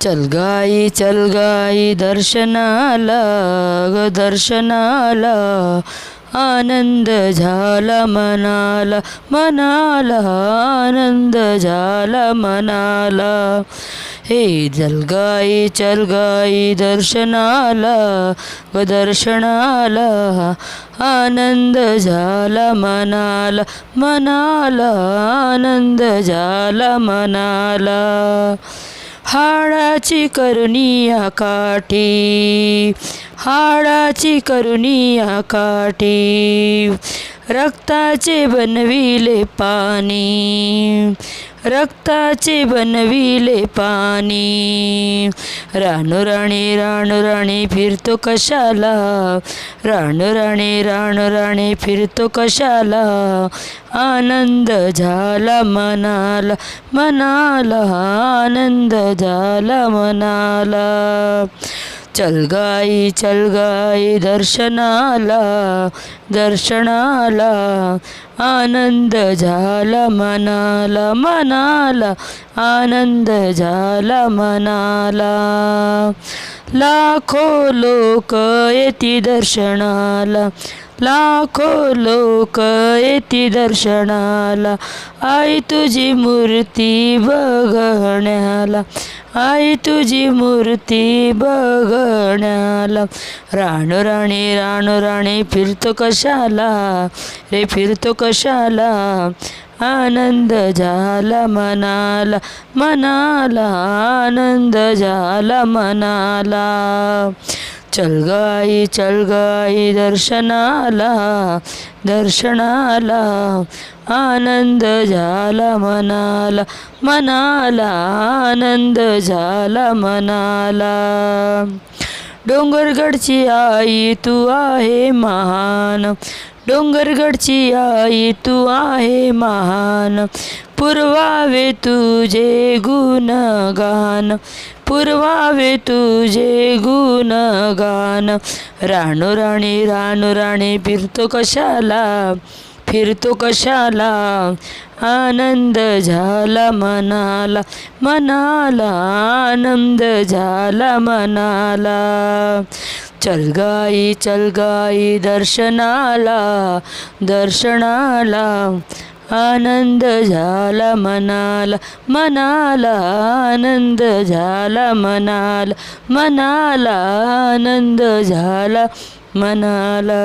चल गाई चल गाई दर्शनाला ग दर्शनाला. आनंद झाला मनाला मनाला आनंद झाला मनाला. हे चल गाई चल गाई दर्शनाला ग दर्शनाला. आनंद झाला मनाला मनाला आनंद झाला मनाला. हाडाची करुणिया काठी हाडाची करुणिया काठी रक्ताचे बनविले पाणी रक्ताचे बनविले पाणी. राणू राणी राणू राणी फिरतो कशाला? राणू राणी राणू राणी फिरतो कशाला? आनंद झाला मनाला मनाला आनंद झाला मनाला. चल गाई चल गाई दर्शनाला दर्शनाला. आनंद झाला मनाला मनाला. आनंद झाला मनाला. लाखो लोक येती दर्शनाला. लाखो लोक येती दर्शनाला. आई तुझी मूर्ती बघण्याला. आई तुझी मूर्ती बघण्याला. राणू राणी राणू राणी फिरतो कशाला? रे फिरतो कशाला? आनंद झाला मनाला मनाला आनंद झाला मनाला. चल गाई चल गाई दर्शनाला दर्शनाला. आनंद झाला मनाला मनाला आनंद झाला मनाला. डोंगरगडची आई तू आहे महान. डोंगरगडची आई तू आहे महान. पुरवावे तुझे गुणगान. पुरवावे तुझे गुणगान. राणू राणी राणू राणी फिरतो कशाला? फिरतो कशाला? आनंद झाला मनाला. मनाला आनंद झाला मनाला. चल गाई चल गाई दर्शनाला दर्शनाला. आनंद झाला मनाला मनाला आनंद झाला मनाला मनाला आनंद झाला मनाला.